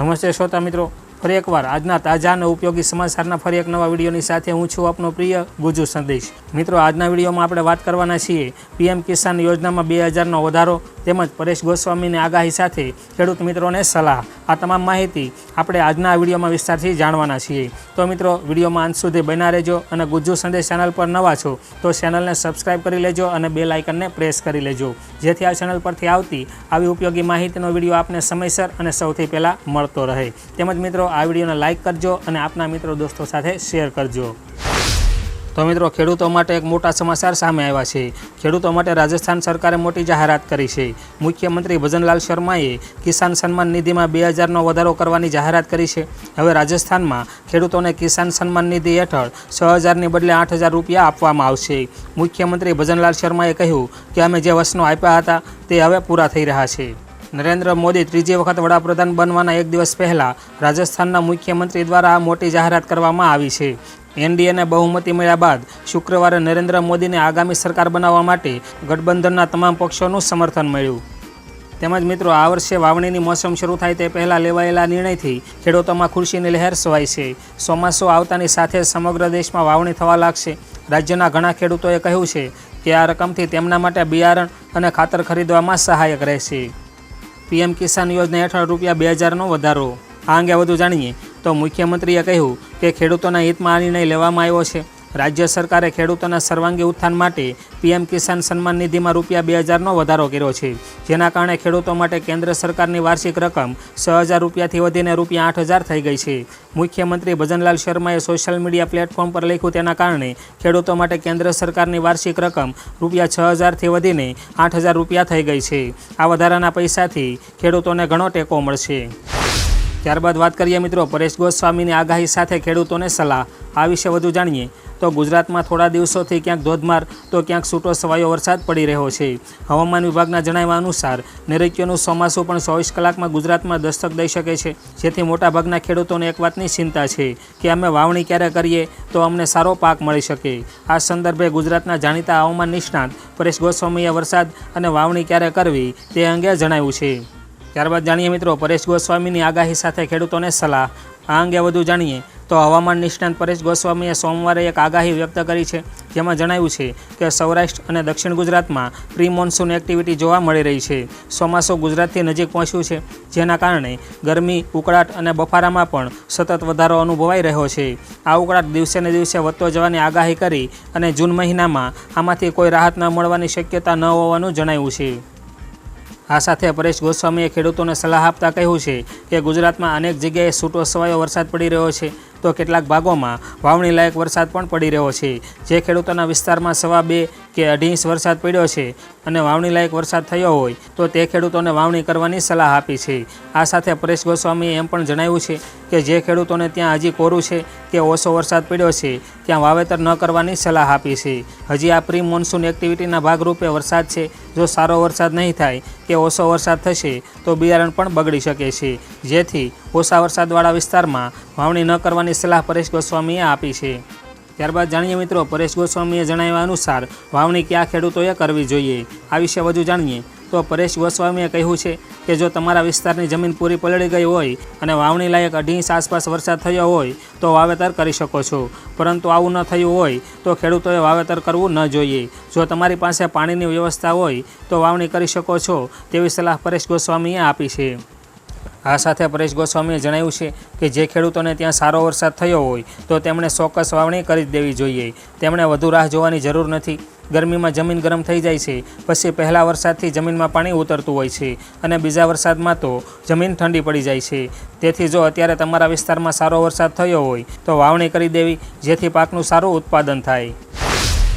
નમસ્તે શ્રોતા મિત્રો. ફરી એકવાર આજના તાજા અને ઉપયોગી સમાચારના ફરી એક નવા વિડીયોની સાથે હું છું આપનો પ્રિય ગુજુ સંદેશ. મિત્રો, આજના વિડીયોમાં આપણે વાત કરવાના છીએ પીએમ કિસાન યોજનામાં બે હજારનો વધારો તેમજ પરેશ ગોસ્વામીની આગાહી સાથે ખેડૂત મિત્રોને સલાહ. આ તમામ માહિતી આપણે આજના વિડીયોમાં વિસ્તારથી જાણવાના છીએ. તો મિત્રો, વિડીયોમાં અંત સુધી બના રહેજો અને ગુજ્જુ સંદેશ ચેનલ પર નવા છો, તો ચેનલને સબસ્ક્રાઈબ કરી લેજો અને બે લાઇકનને પ્રેસ કરી લેજો. જેથી આ ચેનલ પરથી આવતી આવી ઉપયોગી માહિતીનો વીડિયો આપને સમયસર અને સૌથી પહેલાં મળતો રહે. તેમજ મિત્રો, આ વિડીયોને લાઇક કરજો અને આપના મિત્રો દોસ્તો સાથે શેર કરજો. તો મિત્રો, ખેડૂતો માટે એક મોટા સમાચાર સામે આવ્યા છે. ખેડૂતો માટે રાજસ્થાન સરકારે મોટી જાહેરાત કરી છે. મુખ્યમંત્રી ભજનલાલ શર્માએ કિસાન સન્માન નિધિમાં બે હજારનો વધારો કરવાની જાહેરાત કરી છે. હવે રાજસ્થાનમાં ખેડૂતોને કિસાન સન્માન નિધિ હેઠળ છ હજારની બદલે આઠ હજાર રૂપિયા આપવામાં આવશે. મુખ્યમંત્રી ભજનલાલ શર્માએ કહ્યું કે અમે જે વચનો આપ્યા હતા તે હવે પૂરા થઈ રહ્યા છે. નરેન્દ્ર મોદી ત્રીજી વખત વડાપ્રધાન બનવાના એક દિવસ પહેલાં રાજસ્થાનના મુખ્યમંત્રી દ્વારા આ મોટી જાહેરાત કરવામાં આવી છે. એનડીએને બહુમતી મળ્યા બાદ શુક્રવારે નરેન્દ્ર મોદીને આગામી સરકાર બનાવવા માટે ગઠબંધનના તમામ પક્ષોનું સમર્થન મળ્યું. તેમજ મિત્રો, આ વર્ષે વાવણીની મોસમ શરૂ થાય તે પહેલાં લેવાયેલા નિર્ણયથી ખેડૂતોમાં ખુરશીની લહેર સવાય છે. ચોમાસું આવતાની સાથે સમગ્ર દેશમાં વાવણી થવા લાગશે. રાજ્યના ઘણા ખેડૂતોએ કહ્યું છે કે આ રકમથી તેમના માટે બિયારણ અને ખાતર ખરીદવામાં સહાયક રહેશે. પીએમ કિસાન યોજના હેઠળ રૂપિયા બે હજારનો વધારો. આ અંગે વધુ જાણીએ તો મુખ્યમંત્રીએ કહ્યું કે ખેડૂતોના હિતમાં આ નિર્ણય લેવામાં આવ્યો છે. રાજ્ય સરકારે ખેડૂતોના સર્વાંગી ઉત્થાન માટે પીએમ કિસાન સન્માન નિધિમાં રૂપિયા બે હજારનો વધારો કર્યો છે. જેના કારણે ખેડૂતો માટે કેન્દ્ર સરકારની વાર્ષિક રકમ છ હજાર રૂપિયાથી વધીને રૂપિયા આઠ હજાર થઈ ગઈ છે. મુખ્યમંત્રી ભજનલાલ શર્માએ સોશિયલ મીડિયા પ્લેટફોર્મ પર લખ્યું તેના કારણે ખેડૂતો માટે કેન્દ્ર સરકારની વાર્ષિક રકમ રૂપિયા છ હજારથી વધીને આઠ હજાર રૂપિયા થઈ ગઈ છે. આ વધારાના પૈસાથી ખેડૂતોને ઘણો ટેકો મળશે. ત્યારબાદ વાત કરીએ મિત્રો, પરેશ ગોસ્વામીની આગાહી સાથે ખેડૂતોને સલાહ. આ વિશે વધુ જાણીએ. તો ગુજરાતમાં થોડા દિવસોથી ક્યાંક ધોધમાર, તો ક્યાંક છૂટો સવાયો વરસાદ પડી રહ્યો છે. હવામાન વિભાગના જણાવ્યા અનુસાર નૈઋત્યનું ચોમાસું પણ ચોવીસ કલાકમાં ગુજરાતમાં દસ્તક દઈ શકે છે. જેથી મોટાભાગના ખેડૂતોને એક વાતની ચિંતા છે કે અમે વાવણી ક્યારે કરીએ તો અમને સારો પાક મળી શકે. આ સંદર્ભે ગુજરાતના જાણીતા હવામાન નિષ્ણાત પરેશ ગોસ્વામીએ વરસાદ અને વાવણી ક્યારે કરવી તે અંગે જણાવ્યું છે. ત્યારબાદ જાણીએ મિત્રો, પરેશ ગોસ્વામીની આગાહી સાથે ખેડૂતોને સલાહ. આ અંગે વધુ જાણીએ તો હવામાન નિષ્ણાંત પરેશ ગોસ્વામીએ સોમવારે એક આગાહી વ્યક્ત કરી છે. જેમાં જણાવ્યું છે કે સૌરાષ્ટ્ર અને દક્ષિણ ગુજરાતમાં પ્રી મોન્સૂન એક્ટિવિટી જોવા મળી રહી છે. ચોમાસું ગુજરાતથી નજીક પહોંચ્યું છે, જેના કારણે ગરમી, ઉકળાટ અને બફારામાં પણ સતત વધારો અનુભવાઈ રહ્યો છે. આ ઉકળાટ દિવસે ને દિવસે વધતો જવાની આગાહી કરી અને જૂન મહિનામાં આમાંથી કોઈ રાહત ન મળવાની શક્યતા ન હોવાનું જણાવ્યું છે. આ સાથે પરેશ ગોસ્વામીએ ખેડૂતોને સલાહ આપતા કહ્યું છે કે ગુજરાતમાં અનેક જગ્યાએ છૂટો છવાયો વરસાદ પડી રહ્યો છે. તો કેટલાક ભાગોમાં વાવણી લાયક વરસાદ પણ પડી રહ્યો છે. જે ખેડૂતોના વિસ્તારમાં સવા બે કે અઢી ઇંચ વરસાદ પડ્યો છે અને વાવણી લાયક વરસાદ થયો હોય, તો તે ખેડૂતોને વાવણી કરવાની સલાહ આપી છે. આ સાથે પરેશ ગોસ્વામીએ એમ પણ જણાવ્યું છે કે જે ખેડૂતોને ત્યાં હજી કોરું છે, કે ઓછો વરસાદ પડ્યો છે, ત્યાં વાવેતર ન કરવાની સલાહ આપી છે. હજી આ પ્રી મોન્સૂન એક્ટિવિટીના ભાગરૂપે વરસાદ છે. જો સારો વરસાદ નહીં થાય, કે ઓછો વરસાદ થશે, તો બિયારણ પણ બગડી શકે છે. જેથી ઓછા વરસાદવાળા વિસ્તારમાં વાવણી ન કરવાની સલાહ પરેશ ગોસ્વામીએ આપી છે. ત્યારબાદ જાણીએ મિત્રો, પરેશ ગોસ્વામીએ જણાવ્યા અનુસાર વાવણી કયા ખેડૂતોએ કરવી જોઈએ? આ વિશે વધુ જાણીએ. તો પરેશ ગોસ્વામીએ કહ્યું છે કે જો તમારા વિસ્તારની જમીન પૂરી પલળી ગઈ હોય અને વાવણી લાયક અઢી આસપાસ વરસાદ થયો હોય, તો વાવેતર કરી શકો છો. પરંતુ આવું ન થયું હોય, તો ખેડૂતોએ વાવેતર કરવું ન જોઈએ. જો તમારી પાસે પાણીની વ્યવસ્થા હોય, તો વાવણી કરી શકો છો, તેવી સલાહ પરેશ ગોસ્વામીએ આપી છે. આ સાથે પરેશ ગોસ્વામીએ જણાવ્યું છે કે જે ખેડૂતોને ત્યાં સારો વરસાદ થયો હોય તો તેમણે ચોક્કસ વાવણી કરી દેવી જોઈએ. તેમણે વધુ રાહ જોવાની જરૂર નથી. ગરમીમાં જમીન ગરમ થઈ જાય છે. પછી પહેલા વરસાદથી જમીનમાં પાણી ઉતરતું હોય છે અને બીજા વરસાદમાં તો જમીન ઠંડી પડી જાય છે. તેથી જો અત્યારે તમારા વિસ્તારમાં સારો વરસાદ થયો હોય તો વાવણી કરી દેવી, જેથી પાકનું સારું ઉત્પાદન થાય.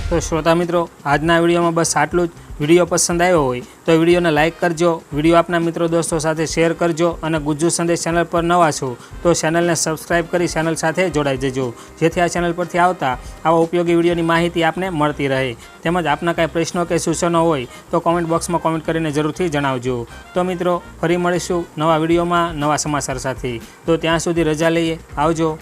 તો શ્રોતા મિત્રો, આજના વિડીયોમાં બસ આટલું જ. વીડિયો પસંદ આવ્યો હોય તો વિડીયોને લાઇક કરજો, વીડિયો આપના મિત્રો દોસ્તો સાથે શેર કરજો અને ગુજ્જુ સંદેશ ચેનલ પર નવા છો તો ચેનલને સબસ્ક્રાઇબ કરી ચેનલ સાથે જોડાઈ જજો, જેથી આ ચેનલ પરથી આવતા આવા ઉપયોગી વિડીયોની માહિતી આપને મળતી રહે. તેમજ આપના કાંઈ પ્રશ્નો કે સૂચનો હોય તો કોમેન્ટ બોક્સમાં કોમેન્ટ કરીને જરૂરથી જણાવજો. તો મિત્રો, ફરી મળીશું નવા વિડીયોમાં નવા સમાચાર સાથે. તો ત્યાં સુધી રજા લઈએ. આવજો.